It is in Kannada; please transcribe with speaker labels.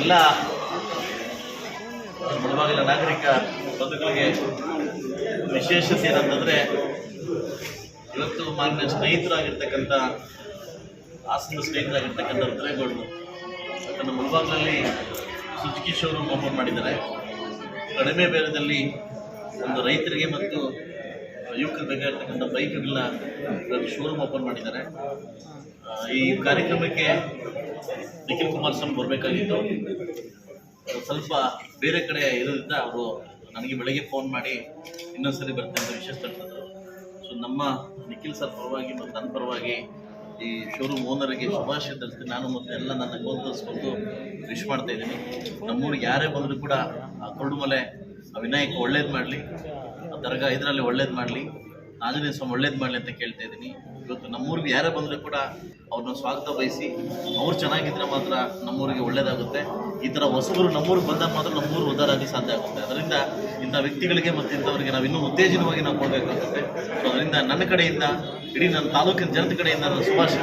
Speaker 1: ಎಲ್ಲ ಮುಳಬಾಗಿಲ ನಾಗರಿಕ ಬಂಧುಗಳಿಗೆ ವಿಶೇಷತೆ ಏನಂತಂದರೆ, ಇವತ್ತು ಮಾನ್ಯ ಸ್ನೇಹಿತರಾಗಿರ್ತಕ್ಕಂಥ, ಹಾಸನ ಸ್ನೇಹಿತರಾಗಿರ್ತಕ್ಕಂಥ ರುದ್ರೇಗೌಡರು. ತನ್ನ ಮುಳಬಾಗಿಲಲ್ಲಿ ಸುಜುಕಿ ಶೋರೂಮ್ ಓಪನ್ ಮಾಡಿದ್ದಾರೆ. ಕಡಿಮೆ ಬೇರದಲ್ಲಿ ಒಂದು ರೈತರಿಗೆ ಮತ್ತು ಯುವಕರು ಬೇಕಾಗಿರ್ತಕ್ಕಂಥ ಬೈಕ್ಗಳನ್ನ ಶೋರೂಮ್ ಓಪನ್ ಮಾಡಿದ್ದಾರೆ. ಈ ಕಾರ್ಯಕ್ರಮಕ್ಕೆ ನಿಖಿಲ್ ಕುಮಾರಸ್ವಾಮಿ ಬರಬೇಕಾಗಿತ್ತು. ಸ್ವಲ್ಪ ಬೇರೆ ಕಡೆ ಇರೋದ್ರಿಂದ ಅವರು ನನಗೆ ಬೆಳಗ್ಗೆ ಫೋನ್ ಮಾಡಿ ಇನ್ನೊಂದ್ಸರಿ ಬರ್ತೇನೆ ಅಂತ ವಿಷಯ ತಿಳಿಸಿದ್ರು ಸೊ ನಮ್ಮ ನಿಖಿಲ್ ಸರ್ ಪರವಾಗಿ ಮತ್ತು ನನ್ನ ಪರವಾಗಿ ಈ ಶೋರೂಮ್ ಓನರಿಗೆ ಶುಭಾಶಯ ತಿಳಿಸ್ತೀನಿ. ನಾನು ಮತ್ತು ಎಲ್ಲ ನನ್ನ ಗೋತರಿಸ್ಕೊಂಡು ತರಿಸ್ಕೊಂಡು ವಿಶ್ ಮಾಡ್ತಾ ಇದ್ದೀನಿ. ನಮ್ಮೂರಿಗೆ ಯಾರೇ ಬಂದರೂ ಕೂಡ ಆ ಕೊರಡುಮಲೆ ಆ ವಿನಾಯಕ ಒಳ್ಳೇದು ಮಾಡಲಿ. ಆ ದರ್ಗಾ ಇದರಲ್ಲಿ ಒಳ್ಳೇದು ಮಾಡಲಿ. ಆಂಜನೇಯ ಸ್ವಾಮಿ ಒಳ್ಳೇದು ಮಾಡಲಿ ಅಂತ ಕೇಳ್ತಾ ಇದ್ದೀನಿ. ಇವತ್ತು ನಮ್ಮೂರಿಗೆ ಯಾರೇ ಬಂದರೂ ಕೂಡ ಅವ್ರನ್ನ ಸ್ವಾಗತ ಬಯಸಿ ಅವ್ರು ಚೆನ್ನಾಗಿದ್ರೆ ಮಾತ್ರ ನಮ್ಮೂರಿಗೆ ಒಳ್ಳೇದಾಗುತ್ತೆ. ಈ ಥರ ಹೊಸಬರು ನಮ್ಮೂರಿಗೆ ಬಂದಾಗ ಮಾತ್ರ ನಮ್ಮೂರು ಉದ್ದಾರಾಗಿ ಸಾಧ್ಯ ಆಗುತ್ತೆ. ಅದರಿಂದ ಇಂಥ ವ್ಯಕ್ತಿಗಳಿಗೆ ಮತ್ತು ಇಂಥವರಿಗೆ ನಾವು ಇನ್ನೂ ಉತ್ತೇಜನವಾಗಿ ನಾವು ಕೊಡಬೇಕಾಗುತ್ತೆ. ಸೊ ಅದರಿಂದ ನನ್ನ ಕಡೆಯಿಂದ, ಇಡೀ ನನ್ನ ತಾಲೂಕಿನ ಜನತೆ ಕಡೆಯಿಂದ ನಾನು ಶುಭಾಶಯ